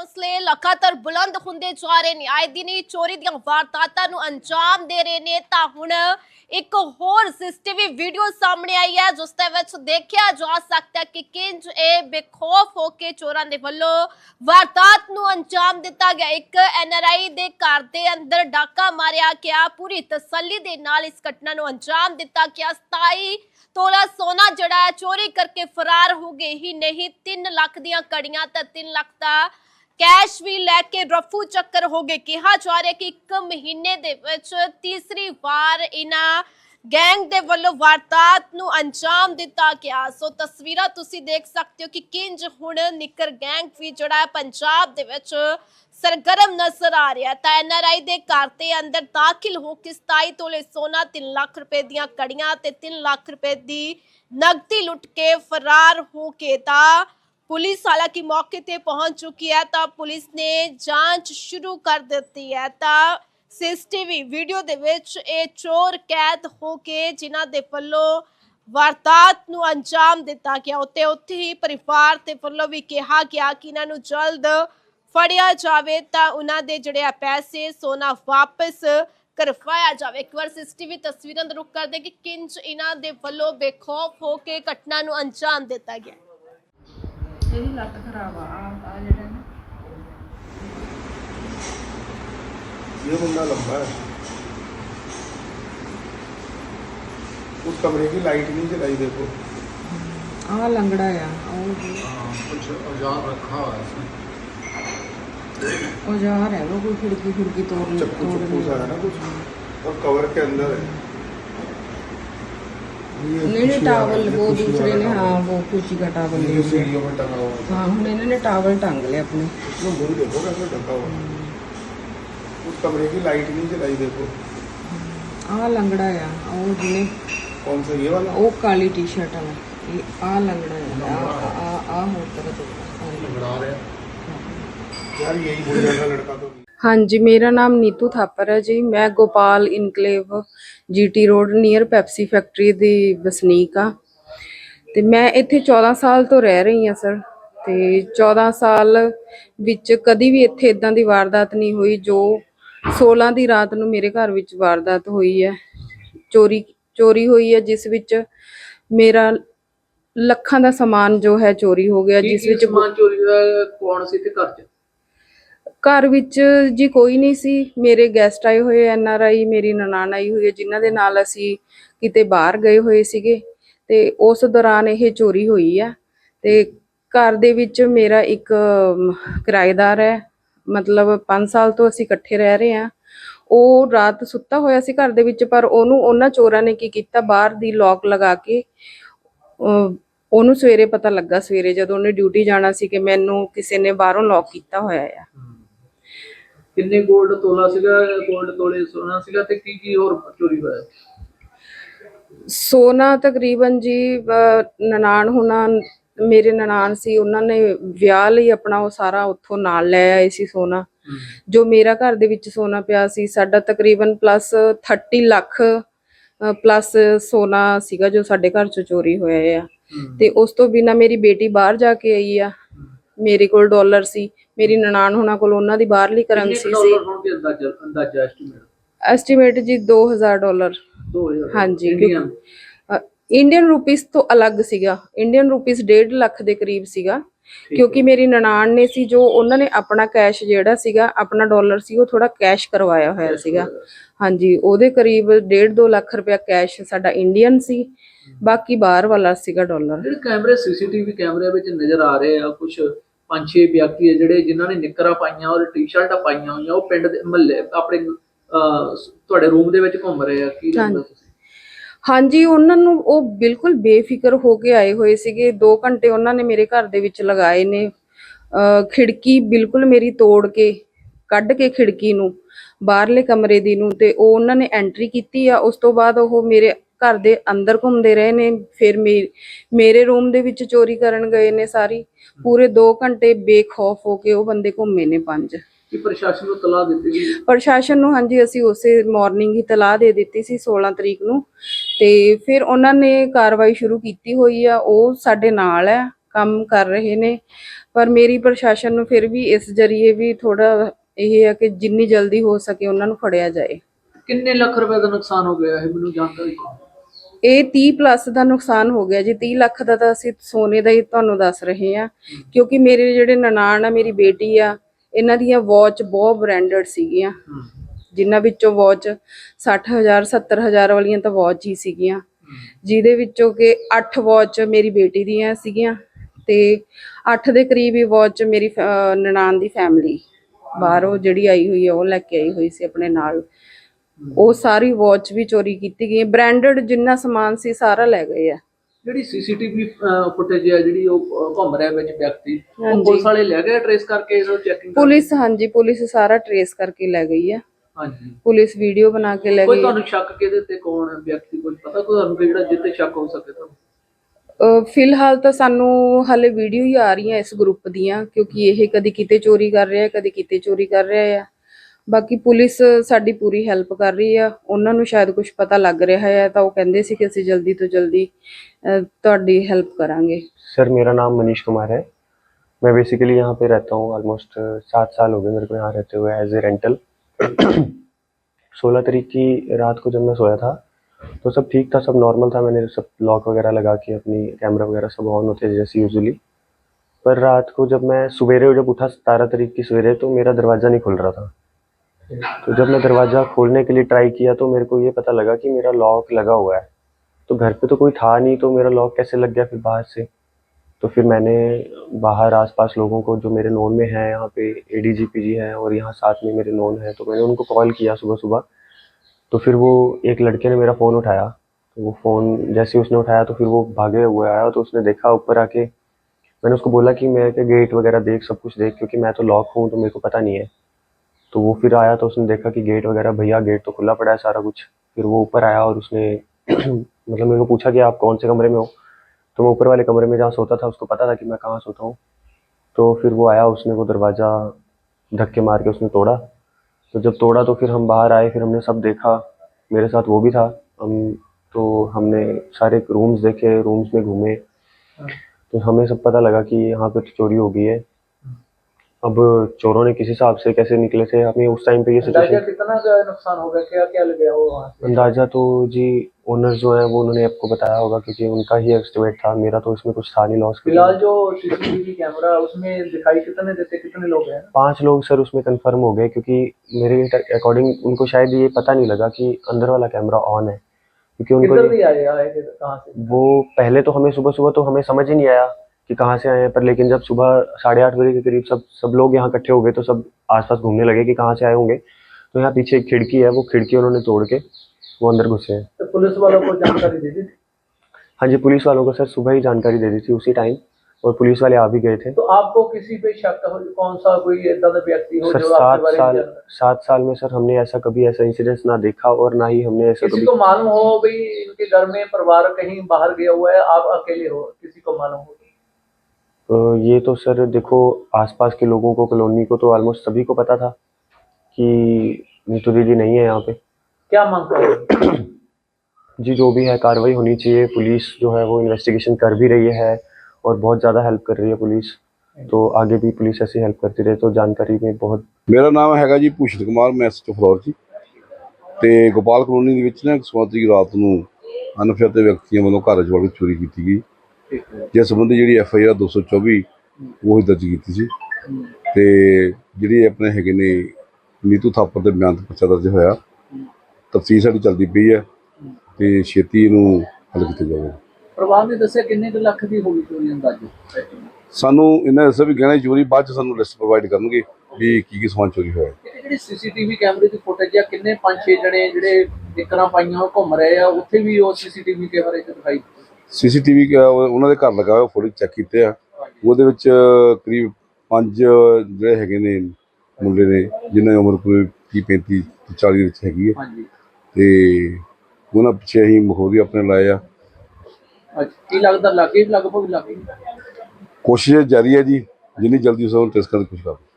ਹੌਸਲੇ ਲਗਾਤਾਰ ਬੁਲੰਦ ਹੁੰਦੇ ਜਾ ਰਹੇ ਨੇ। ਆਏ ਦਿਨ ਹੀ ਚੋਰੀ ਦੀਆਂ ਵਾਰਦਾਤਾਂ ਨੂੰ ਅੰਜਾਮ ਦੇ ਰਹੇ ਨੇ। ਤਾਂ ਹੁਣ ਇੱਕ ਹੋਰ ਸੀਸੀਟੀਵੀ ਵੀਡੀਓ ਸਾਹਮਣੇ ਆਈ ਹੈ, ਜਿਸ ਦੇ ਵਿੱਚ ਦੇਖਿਆ ਜਾ ਸਕਦਾ ਕਿ ਕਿੰਜ ਇਹ ਬੇਖੌਫ ਹੋ ਕੇ ਚੋਰਾਂ ਦੇ ਵੱਲੋਂ ਵਾਰਦਾਤ ਨੂੰ ਅੰਜਾਮ ਦਿੱਤਾ ਗਿਆ। ਇੱਕ ਐਨਆਰਆਈ ਦੇ ਘਰ ਦੇ ਅੰਦਰ ਡਾਕਾ ਮਾਰਿਆ ਗਿਆ। ਪੂਰੀ ਤਸੱਲੀ ਦੇ ਨਾਲ ਇਸ ਘਟਨਾ ਨੂੰ ਅੰਜਾਮ ਦਿੱਤਾ ਗਿਆ। 27 ਤੋਲਾ ਸੋਨਾ ਜਿਹੜਾ ਹੈ, ਚੋਰੀ ਕਰਕੇ ਫਰਾਰ ਹੋ ਗਏ। ਹੀ ਨਹੀਂ 3 ਲੱਖ ਦੀਆਂ ਕੜੀਆਂ ਤੇ 3 ਲੱਖ ਦਾ ਕੈਸ਼ ਵੀ ਲੈ ਕੇ ਰਫੂ ਚੱਕਰ ਹੋ ਗਏ। ਕਿਹਾ ਜਾ ਰਿਹਾ ਕਿ ਇੱਕ ਮਹੀਨੇ ਦੇ ਵਿੱਚ ਤੀਸਰੀ ਵਾਰ ਇਹਨਾਂ ਗੈਂਗ ਦੇ ਵੱਲੋਂ ਵਾਰਦਾਤ ਨੂੰ ਅੰਜਾਮ ਦਿੱਤਾ ਗਿਆ। ਸੋ ਤਸਵੀਰਾਂ ਤੁਸੀਂ ਦੇਖ ਸਕਦੇ ਹੋ ਕਿ ਕਿੰਜ ਹੁਣ ਨਿੱਕਰ ਗੈਂਗ ਵੀ ਜਿਹੜਾ ਪੰਜਾਬ ਦੇ ਵਿੱਚ ਸਰਗਰਮ ਨਜ਼ਰ ਆ ਰਿਹਾ ਤਾਂ ਐਨਆਰਆਈ ਦੇ ਘਰ ਦੇ ਅੰਦਰ ਦਾਖਲ ਹੋ ਕੇ 27 ਤੋਲੇ ਸੋਨਾ 3 ਲੱਖ ਰੁਪਏ ਦੀਆਂ ਕੜੀਆਂ ਤੇ 3 ਲੱਖ ਰੁਪਏ ਦੀ ਨਗਦੀ ਲੁੱਟ ਕੇ ਫਰਾਰ ਹੋ ਕੇ ਤਾਂ ਪੁਲਿਸ ਹਾਲਾਂਕਿ ਮੌਕੇ ਤੇ ਪਹੁੰਚ ਚੁੱਕੀ ਹੈ ਤਾਂ ਪੁਲਿਸ ਨੇ ਜਾਂਚ ਸ਼ੁਰੂ ਕਰ ਦਿੱਤੀ ਹੈ ਤਾਂ ਸੀਸੀਟੀਵੀ ਵੀਡੀਓ ਦੇ ਵਿੱਚ ਇਹ ਚੋਰ ਕੈਦ ਹੋ ਕੇ ਜਿਨ੍ਹਾਂ ਦੇ ਵੱਲੋਂ ਵਾਰਦਾਤ ਨੂੰ ਅੰਜਾਮ ਦਿੱਤਾ ਗਿਆ। ਉੱਤੇ ਉੱਥੇ ਹੀ ਪਰਿਵਾਰ ਤੇ ਵੱਲੋਂ ਵੀ ਕਿਹਾ ਗਿਆ ਕਿ ਇਹਨਾਂ ਨੂੰ ਜਲਦ ਫੜਿਆ ਜਾਵੇ ਤਾਂ ਉਹਨਾਂ ਦੇ ਜਿਹੜੇ ਆ ਪੈਸੇ ਸੋਨਾ ਵਾਪਸ ਕਰਵਾਇਆ ਜਾਵੇ। ਇੱਕ ਵਾਰ ਸੀਸੀਟੀਵੀ ਤਸਵੀਰਾਂ ਦਾ ਰੁਕ ਕਰਦੇ ਕਿ ਕਿੰਜ ਇਹਨਾਂ ਦੇ ਵੱਲੋਂ ਬੇਖੌਫ ਹੋ ਕੇ ਘਟਨਾ ਨੂੰ ਅੰਜਾਮ ਦਿੱਤਾ ਗਿਆ। ਇਹਦੀ ਲੱਤ ਖਰਾਬ ਆ ਆ ਆ ਜਿਹੜਾ ਨਾ ये बंदा लंबा है उस कमरे की लाइट नहीं जलाई देखो ਆ ਲੰਗੜਾ ਆ ਉਹ कुछ औजार रखा हुआ है इसमें ਔਜ਼ਾਰ ਹੈ ਉਹ ਕੋਈ ਖਿੜਕੀ ਖਿੜਕੀ ਤੋੜ चप्पू ਤੋੜ चप्पू सा है ना कुछ और कवर के अंदर है ये नहीं नहीं टावल वो दूसरे ने हाँ वो कुर्सी का टावल ले सीढ़ियों में टंगा हुआ हाँ हम इन्होंने टावल टांग लिया अपने देखो कैसे ढका हुआ उस कमरे की लाइट नहीं चलाई देखो आ लंगड़ा है और जिन्हें कौन सा ये वाला वो काली टी शर्ट वाला ये आ लंगड़ा है आ आ आ होता है तो लंगड़ा रहा है ਯਾਰ ਹਾਂਜੀ ਮੇਰਾ ਨਾਮ ਨੀਤੂ ਥਾਪਰ ਹੈ ਜੀ। ਮੈਂ Gopal enclave GT road near Pepsi factory ਦੀ ਵਸਨੀਕ ਆ ਤੇ ਮੈਂ ਇੱਥੇ 14 ਸਾਲ ਤੋਂ ਰਹਿ ਰਹੀ ਹਾਂ ਸਰ। ਤੇ 14 ਸਾਲ ਵਿੱਚ ਕਦੀ ਵੀ ਇੱਥੇ ਇਦਾਂ ਦੀ ਵਾਰਦਾਤ ਨਹੀਂ ਹੋਈ ਜੋ 16 ਦੀ ਰਾਤ ਨੂੰ ਮੇਰੇ ਘਰ ਵਿੱਚ ਵਾਰਦਾਤ ਹੋਈ ਹੈ। ਚੋਰੀ ਚੋਰੀ ਹੋਈ ਹੈ ਜਿਸ ਵਿੱਚ ਮੇਰਾ ਲੱਖਾਂ ਦਾ ਸਮਾਨ ਜੋ ਹੈ ਚੋਰੀ ਹੋ ਗਿਆ ਜਿਸ ਵਿੱਚ ਸਮਾਨ ਚੋਰੀ ਦਾ ਕੌਣ ਸੀ ਤੇ ਘਰ ਚ? ਘਰ ਵਿੱਚ ਜੀ ਕੋਈ ਨਹੀਂ ਸੀ। ਮੇਰੇ ਗੈਸਟ ਆਏ ਹੋਏ ਐਨ ਆਰ ਆਈ ਮੇਰੀ ਨਨਾਣ ਆਈ ਹੋਈ ਹੈ ਜਿਨ੍ਹਾਂ ਦੇ ਨਾਲ ਅਸੀਂ ਕਿਤੇ ਬਾਹਰ ਗਏ ਹੋਏ ਸੀਗੇ। ਤੇ ਉਸ ਦੌਰਾਨ ਇਹ ਚੋਰੀ ਹੋਈ ਆ। ਤੇ ਘਰ ਦੇ ਵਿੱਚ ਮੇਰਾ ਇੱਕ ਕਿਰਾਏਦਾਰ ਹੈ। ਮਤਲਬ 5 ਸਾਲ ਤੋਂ ਅਸੀਂ ਇਕੱਠੇ ਰਹਿ ਰਹੇ ਹਾਂ। ਉਹ ਰਾਤ ਸੁੱਤਾ ਹੋਇਆ ਸੀ ਘਰ ਦੇ ਵਿੱਚ ਪਰ ਉਹਨੂੰ ਉਹਨਾਂ ਚੋਰਾਂ ਨੇ ਕੀ ਕੀਤਾ? ਬਾਹਰ ਦੀ ਲੋਕ ਲਗਾ ਕੇ ਅਹ, ਉਹਨੂੰ ਸਵੇਰੇ ਪਤਾ ਲੱਗਾ ਸਵੇਰੇ ਜਦੋਂ ਉਹਨੇ ਡਿਊਟੀ ਜਾਣਾ ਸੀ ਕਿ ਮੈਨੂੰ ਕਿਸੇ ਨੇ ਬਾਹਰੋਂ ਲੌਕ ਕੀਤਾ ਹੋਇਆ ਆ। ਕਿੰਨੇ 골ਡ ਤੋਲਾ ਸੀਗਾ 골ਡ ਤੋਲੇ ਸੋਨਾ ਸੀਗਾ ਤੇ ਕੀ ਕੀ ਹੋਰ ਚੋਰੀ ਹੋਇਆ? ਸੋਨਾ ਤਕਰੀਬਨ ਜੀ ਅਹ, ਨਨਾਣ ਹੁਣਾ ਮੇਰੇ ਨਨਾਣ ਸੀ ਉਹਨਾਂ ਨੇ ਵਿਆਹ ਲਈ ਆਪਣਾ ਉਹ ਸਾਰਾ ਉੱਥੋਂ ਨਾਲ ਲੈ ਆਏ ਸੀ ਸੋਨਾ। ਜੋ ਮੇਰਾ ਘਰ ਦੇ ਵਿੱਚ ਸੋਨਾ ਪਿਆ ਸੀ ਸਾਡਾ ਤਕਰੀਬਨ ਪਲੱਸ 30 ਲੱਖ ਪਲੱਸ ਸੋਨਾ ਸੀਗਾ ਜੋ ਸਾਡੇ ਘਰ ਚੋਂ ਚੋਰੀ ਹੋਇਆ ਆ। ਤੇ ਉਸ ਤੋਂ ਬਿਨਾ ਮੇਰੀ ਬੇਟੀ ਬਾਹਰ ਜਾ ਕੇ ਆਈ ਆ। ਮੇਰੇ ਕੋਲ ਡਾਲਰ ਸੀ ਮੇਰੀ ਨਨਾਣ ਹੁਣਾਂ ਕੋਲ ਉਹਨਾਂ ਦੀ ਬਾਹਰਲੀ ਕਰੰਸੀ ਸੀ। ਡਾਲਰ ਹੋਣਗੇ ਅੰਦਾਜ਼ਾ ਅੰਦਾਜ਼ਾ ਐਸਟੀਮੇਟ? ਐਸਟੀਮੇਟ ਜੀ 2000 ਡਾਲਰ। 2000 ਹਾਂਜੀ ਇੰਡੀਅਨ? ਇੰਡੀਅਨ ਰੁਪੀਸ ਤੋਂ ਅਲੱਗ ਸੀਗਾ। ਇੰਡੀਅਨ ਰੁਪੀਸ 1.5 ਲੱਖ ਦੇ ਕਰੀਬ ਸੀਗਾ। ਕਿਉਂਕਿ ਮੇਰੀ ਨਨਾਣ ਨੇ ਸੀ ਜੋ ਉਹਨਾਂ ਨੇ ਆਪਣਾ ਕੈਸ਼ ਜਿਹੜਾ ਸੀਗਾ ਆਪਣਾ ਡਾਲਰ ਸੀ ਉਹ ਥੋੜਾ ਕੈਸ਼ ਕਰਵਾਇਆ ਹੋਇਆ ਸੀਗਾ। ਹਾਂਜੀ ਉਹਦੇ ਕਰੀਬ 1.5 2 ਲੱਖ ਰੁਪਇਆ ਕੈਸ਼ ਸਾਡਾ ਇੰਡੀਅਨ ਸੀ ਬਾਕੀ ਬਾਹਰ ਵਾਲਾ ਸੀਗਾ ਡਾਲਰ। ਜਿਹੜੇ ਕੈਮਰੇ ਸੀਸੀਟੀਵੀ ਕੈਮਰੇ ਵਿੱਚ ਨਜ਼ਰ ਆ ਰਹੇ ਆ ਕੁਝ ਪੰਜ ਛੇ ਵਿਅਕਤੀ ਆ ਜਿਹੜੇ ਜਿਨ੍ਹਾਂ ਨੇ ਨਿੱਕਰਾਂ ਪਾਈਆਂ ਔਰ ਟੀ-ਸ਼ਰਟਾਂ ਪਾਈਆਂ ਹੋਈਆਂ ਉਹ ਪਿੰਡ ਦੇ ਮਹੱਲੇ ਆਪਣੇ ਅਹ, ਤੁਹਾਡੇ ਰੂਮ ਦੇ ਵਿੱਚ ਘੁੰਮ ਰਹੇ ਆ ਕੀ ਲੱਗਦਾ ਤੁਸੀਂ? ਹਾਂਜੀ ਉਹਨਾਂ ਨੂੰ ਉਹ ਬਿਲਕੁਲ ਬੇਫਿਕਰ ਹੋ ਕੇ ਆਏ ਹੋਏ ਸੀਗੇ। 2 ਘੰਟੇ ਉਹਨਾਂ ਨੇ ਮੇਰੇ ਘਰ ਦੇ ਵਿੱਚ ਲਗਾਏ ਨੇ। ਅਹ ਖਿੜਕੀ ਬਿਲਕੁਲ ਮੇਰੀ ਤੋੜ ਕੇ ਕੱਢ ਕੇ ਖਿੜਕੀ ਨੂੰ ਬਾਹਰਲੇ ਕਮਰੇ ਦੀ ਨੂੰ ਤੇ ਉਹ ਉਹਨਾਂ ਨੇ ਐਂਟਰੀ ਕੀਤੀ ਆ। ਉਸ ਤੋਂ ਬਾਅਦ ਉਹ ਮੇਰੇ ਘਰ ਦੇ ਅੰਦਰ ਘੁੰਮਦੇ ਰਹੇ ਨੇ ਫਿਰ ਮੇ- ਮੇਰੇ ਰੂਮ ਦੇ ਵਿੱਚ ਚੋਰੀ ਕਰਨ ਗਏ ਨੇ ਸਾਰੀ। ਪੂਰੇ 2 ਘੰਟੇ ਬੇਖੌਫ ਹੋ ਕੇ ਉਹ ਬੰਦੇ ਘੁੰਮੇ ਨੇ ਪੰਜ। ਕੀ ਪ੍ਰਸ਼ਾਸਨ ਨੂੰ ਤਲਾਹ ਦਿੱਤੀ ਗਈ? ਪ੍ਰਸ਼ਾਸਨ ਨੂੰ ਹਾਂਜੀ ਅਸੀਂ ਉਸੇ ਮਾਰਨਿੰਗ ਹੀ ਤਲਾਹ ਦੇ ਦਿੱਤੀ ਸੀ 16 ਤਰੀਕ ਨੂੰ। ਤੇ ਫਿਰ ਉਹਨਾਂ ਨੇ ਕਾਰਵਾਈ ਸ਼ੁਰੂ ਕੀਤੀ ਹੋਈ ਆ ਉਹ ਸਾਡੇ ਨਾਲ ਹੈ ਕੰਮ ਕਰ ਰਹੇ ਨੇ। ਪਰ ਮੇਰੀ ਪ੍ਰਸ਼ਾਸਨ ਨੂੰ ਫਿਰ ਵੀ ਇਸ ਜਰੀਏ ਵੀ ਥੋੜਾ ਇਹ ਹੈ ਕਿ ਜਿੰਨੀ ਜਲਦੀ ਹੋ ਸਕੇ ਉਹਨਾਂ ਨੂੰ ਫੜਿਆ ਜਾਏ। ਕਿੰਨੇ ਲੱਖ ਰੁਪਏ ਦਾ ਨੁਕਸਾਨ ਹੋ ਗਿਆ ਹੈ ਮੈਨੂੰ ਜਾਣਕਾਰੀ ਦਿਓ। ਇਹ 30 ਪਲੱਸ ਦਾ ਨੁਕਸਾਨ ਹੋ ਗਿਆ ਜੀ। 30 ਲੱਖ ਦਾ ਤਾਂ ਅਸੀਂ ਸੋਨੇ ਦਾ ਹੀ ਤੁਹਾਨੂੰ ਦੱਸ ਰਹੇ ਹਾਂ। ਕਿਉਂਕਿ ਮੇਰੇ ਜਿਹੜੇ ਨਨਾਣ ਆ ਮੇਰੀ ਬੇਟੀ ਆ ਇਹਨਾਂ ਦੀਆਂ ਵਾਚ ਬਹੁਤ ਬ੍ਰਾਂਡਡ ਸੀਗੀਆਂ। ਹਮ, ਜਿਨ੍ਹਾਂ ਵਿੱਚੋਂ ਵਾਚ 60000 70000 ਵਾਲੀਆਂ ਤਾਂ ਵਾਚ ਹੀ ਸੀਗੀਆਂ। ਜਿਹਦੇ ਵਿੱਚੋਂ ਕਿ 8 ਵਾਚ ਮੇਰੀ ਬੇਟੀ ਦੀਆਂ ਸੀਗੀਆਂ ਤੇ 8 ਦੇ ਕਰੀਬ ਹੀ ਵਾਚ ਮੇਰੀ ਫ- ਅਹ ਨਨਾਣ ਦੀ ਫੈਮਿਲੀ ਬਾਹਰੋਂ ਜਿਹੜੀ ਆਈ ਹੋਈ ਹੈ ਉਹ ਲੈ ਕੇ ਆਈ ਹੋਈ ਸੀ ਆਪਣੇ ਨਾਲ। ਉਹ ਸਾਰੀ ਵਾਚ ਵੀ ਚੋਰੀ ਕੀਤੀ ਗਈ ਬ੍ਰਾਂਡਡ ਜਿੰਨਾ ਸਮਾਨ ਸੀ ਸਾਰਾ ਲੈ ਗਏ ਆ। ਜਿਹੜੀ ਸੀਸੀਟੀਵੀ ਫੁਟੇਜ ਹੈ ਜਿਹੜੀ ਉਹ ਘੁੰਮ ਰਿਹਾ ਵਿੱਚ ਵਿਅਕਤੀ ਉਹ। ਪੁਲਿਸ ਵਾਲੇ ਲੈ ਗਏ ਟ੍ਰੇਸ ਕਰਕੇ ਇਹਨੂੰ ਚੈਕਿੰਗ ਪੁਲਿਸ ਹਾਂਜੀ ਪੁਲਿਸ ਸਾਰਾ ਟਰੇਸ ਕਰਕੇ ਲੈ ਗਈ ਆ। ਹਾਂਜੀ। ਪੁਲਿਸ ਵੀਡੀਓ ਬਣਾ ਕੇ ਲੈ ਕੋਈ ਗਈ ਤੁਹਾਨੂੰ ਸ਼ੱਕ ਕਿਹਦੇ ਤੇ ਕੌਣ ਹੈ ਵਿਅਕਤੀ ਕੋਈ ਪਤਾ? ਕੋਈ ਤੁਹਾਨੂੰ ਜਿਹੜਾ ਜਿੱਤੇ ਸ਼ੱਕ ਹੋ ਸਕੇ ਤੁਹਾਨੂੰ ਫਿਲਹਾਲ ਤਾਂ ਸਾਨੂੰ ਹਾਲੇ ਵੀਡੀਓ ਹੀ ਆ ਰਹੀਆਂ ਇਸ ਗਰੁੱਪ ਦੀਆਂ ਕਿਉਂਕਿ ਇਹ ਕਦੀ ਕਿਤੇ ਚੋਰੀ ਕਰ ਰਿਹਾ ਕਦੀ ਕਿਤੇ ਚੋਰੀ ਕਰ ਰਿਹਾ ਆ। ਬਾਕੀ ਪੁਲਿਸ ਸਾਡੀ ਪੂਰੀ ਹੈਲਪ ਕਰ ਰਹੀ ਆ ਉਹਨਾਂ ਨੂੰ ਸ਼ਾਇਦ ਕੁਝ ਪਤਾ ਲੱਗ ਰਿਹਾ ਹੈ ਤਾਂ ਉਹ ਕਹਿੰਦੇ ਸੀ ਕਿ ਅਸੀਂ ਜਲਦੀ ਤੋਂ ਜਲਦੀ ਅਹ, ਤੁਹਾਡੀ ਹੈਲਪ ਕਰਾਂਗੇ सर मेरा नाम मनीष कुमार है मैं बेसिकली यहाँ पे रहता हूँ ऑलमोस्ट सात साल हो गए मेरे को यहाँ रहते हुए एज ए रेंटल सोलह तारीख की रात को जब मैं सोया था तो सब ठीक था सब नॉर्मल था मैंने सब लॉक वगैरह लगा के अपनी कैमरा वगैरह सब ऑन होते जैसे यूजुअली पर रात को जब मैं सवेरे जब उठा सतारह तारीख की सवेरे तो मेरा दरवाज़ा नहीं खुल रहा था तो जब मैं दरवाज़ा खोलने के लिए ट्राई किया तो मेरे को ये पता लगा कि मेरा लॉक लगा हुआ है। तो घर पे तो कोई था नहीं तो मेरा लॉक कैसे लग गया फिर बाहर से? तो फिर मैंने बाहर आसपास लोगों को जो मेरे नोन में हैं, यहाँ पे A D G P G हैं और यहाँ साथ में मेरे नोन हैं तो मैंने उनको कॉल किया सुबह सुबह। तो फिर वो एक लड़के ने मेरा फ़ोन उठाया। तो वो फ़ोन जैसे उसने उठाया तो फिर वो भागे हुए आया तो उसने देखा ऊपर आके। मैंने उसको बोला कि मैं क्या गेट वगैरह देख, सब कुछ देख, क्योंकि मैं तो लॉक हूँ तो मेरे को पता नहीं है। तो वो फिर आया तो उसने देखा कि गेट वगैरह भैया गेट तो खुला पड़ा है सारा कुछ। फिर वो ऊपर आया और उसने मतलब मेरे को पूछा कि आप कौन से कमरे में हो? तो मैं ऊपर वाले कमरे में जहाँ सोता था उसको पता था कि मैं कहाँ सोता हूँ। तो फिर वो आया उसने वो दरवाज़ा धक्के मार के उसने तोड़ा। तो जब तोड़ा तो फिर हम बाहर आए फिर हमने सब देखा। मेरे साथ वो भी था। हम तो हमने सारे रूम्स देखे रूम्स में घूमे। तो हमें सब पता लगा कि यहाँ पे तो चोरी हो गई है। अब चोरों ने किस हिसाब से कैसे निकले थे? हमें उस टाइम पे ये सिचुएशन कितना नुकसान हो गया क्या क्या लग गया वो अंदाज़ा तो जी ओनर जो है वो उन्होंने आपको बताया होगा क्योंकि उनका ही एस्टिमेट था। मेरा तो इसमें कुछ था नहीं लॉस फ़िलहाल जो सीसीटीवी कैमरा उसमें दिखाई कितने देते कितने लोग हैं? पाँच लोग सर उसमें कंफर्म हो गए क्योंकि मेरे अकॉर्डिंग उनको शायद ये पता नहीं लगा कि अंदर वाला कैमरा ऑन है। क्योंकि उनको भी आए आए किधर- कहाँ से? वो पहले तो हमें सुबह सुबह तो हमें समझ ही नहीं आया। कि कहाँ से आए हैं? पर लेकिन जब सुबह साढ़े आठ बजे के करीब सब सब लोग यहाँ इकट्ठे हो गए तो सब आसपास घूमने लगे कि कहाँ से आए होंगे। तो यहाँ पीछे एक खिड़की है वो खिड़की उन्होंने तोड़ के वो अंदर घुसे हैं। तो पुलिस वालों को जानकारी दे दी थी? हाँ जी पुलिस वालों को सर सुबह ही जानकारी दे दी थी उसी टाइम और पुलिस वाले आ भी गए थे। तो आपको किसी पे शक हो कौन सा कोई ऐसा व्यक्ति हो सर सात साल सात साल में सर हमने ऐसा कभी ऐसा इंसिडेंस ना देखा और ना ही हमने ऐसा किसी को मालूम हो भाई इनके घर में परिवार कहीं बाहर गया हुआ है आप अकेले हो किसी को मालूम हो? ये तो सर देखो आसपास के लोगों को कॉलोनी को तो ऑलमोस्ट सभी को पता था कि नीतू दीदी नहीं है यहाँ पे क्या मांग करोगे जी जो भी है कार्रवाई होनी चाहिए पुलिस जो है वो इन्वेस्टिगेशन कर भी रही है और बहुत ज़्यादा हेल्प कर रही है पुलिस तो आगे भी पुलिस ऐसी हेल्प करती रहे तो जानकारी में बहुत ਮੇਰਾ ਨਾਮ ਹੈਗਾ ਜੀ ਭੂਸ਼ਣ ਕੁਮਾਰ ਮੈਂ ਐਸਐਚਓ ਫਲੋਰ ਜੀ ਤੇ ਗੋਪਾਲ ਕਲੋਨੀ ਦੇ ਵਿੱਚ ਨਾ ਇੱਕ ਸਵਾਤੀ ਰਾਤ ਨੂੰ ਅਨਫਿਆਤੇ ਵਿਅਕਤੀਆਂ ਵੱਲੋਂ ਘਰ ਚ ਵੜ ਕੇ ਚੋਰੀ ਕੀਤੀ ਗਈ ठीक है ਜਿਸ ਸੰਬੰਧੀ ਜਿਹੜੀ ਐਫ ਆਈ ਆਰ 224 ਉਹ ਦਰਜ ਕੀਤੀ ਸੀ। ਤੇ ਜਿਹੜੀ ਆਪਣੇ ਹੈਗੇ ਨੇ ਨੀਤੂ ਥਾਪਰ ਦੇ ਬਿਆਨ ਤੇ ਪਰਚਾ ਦਰਜ ਹੋਇਆ ਤਫਸੀਲ ਸਾਡੀ ਚੱਲਦੀ ਪਈ ਹੈ ਤੇ ਛੇਤੀ ਇਹਨੂੰ ਹੱਲ ਕੀਤਾ ਜਾਵੇਗਾ। ਪਰਿਵਾਰ ਨੇ ਦੱਸਿਆ ਕਿੰਨੇ ਕੁ ਲੱਖ ਦੀ ਹੋਈ ਚੋਰੀ ਅੰਦਾਜ਼ੇ? ਸਾਨੂੰ ਇਹਨਾਂ ਦੱਸਿਆ ਵੀ ਗਹਿਣੇ ਚੋਰੀ ਬਾਅਦ ਚ ਸਾਨੂੰ ਲਿਸਟ ਪ੍ਰੋਵਾਈਡ ਕਰਨਗੇ ਵੀ ਕੀ ਕੀ ਸਮਾਨ ਚੋਰੀ ਹੋਇਆ। ਜਿਹੜੀ ਸੀਸੀਟੀਵੀ ਕੈਮਰੇ ਦੀ ਫੁਟੇਜ ਆ? ਕਿੰਨੇ ਪੰਜ ਛੇ ਜਣੇ ਜਿਹੜੇ ਨਿਕਰਾਂ ਪਾਈਆਂ ਉਹ ਘੁੰਮ ਰਹੇ ਆ ਉੱਥੇ ਵੀ ਉਹ ਸੀਸੀਟੀਵੀ ਕੈਮਰੇ 'ਚ ਦਿਖਾਈ। ਸੀਸੀਟੀਵੀ ਉਹਨਾਂ ਦੇ ਘਰ ਲੱਗਾ ਹੋਇਆ ਫੋਟੋ ਚੈੱਕ ਕੀਤੇ ਆ। ਉਹਦੇ ਵਿੱਚ ਕਰੀਬ ਪੰਜ ਜਿਹੜੇ ਹੈਗੇ ਨੇ ਮੁੰਡੇ ਨੇ ਜਿਨ੍ਹਾਂ ਦੀ ਉਮਰ ਕੋਈ 30 35 ਤੇ 40 ਵਿੱਚ ਹੈਗੀ ਹੈ ਹਾਂਜੀ। ਤੇ ਉਹਨਾਂ ਪਿੱਛੇ ਅਸੀਂ ਮਖੌਰੀ ਆਪਣੇ ਲਾਏ ਆ। ਅੱਛਾ ਕੀ ਲੱਗਦਾ ਲੱਗੇ ਲਗਭਗ ਲੱਗੇ? ਕੋਸ਼ਿਸ਼ ਜਾਰੀ ਹੈ ਜੀ। ਜਿੰਨੀ ਜਲਦੀ ਉਸ ਨੂੰ ਟੈਸਟ ਕਰਨ ਦੀ ਕੋਸ਼ਿਸ਼ ਕਰਾਂਗੇ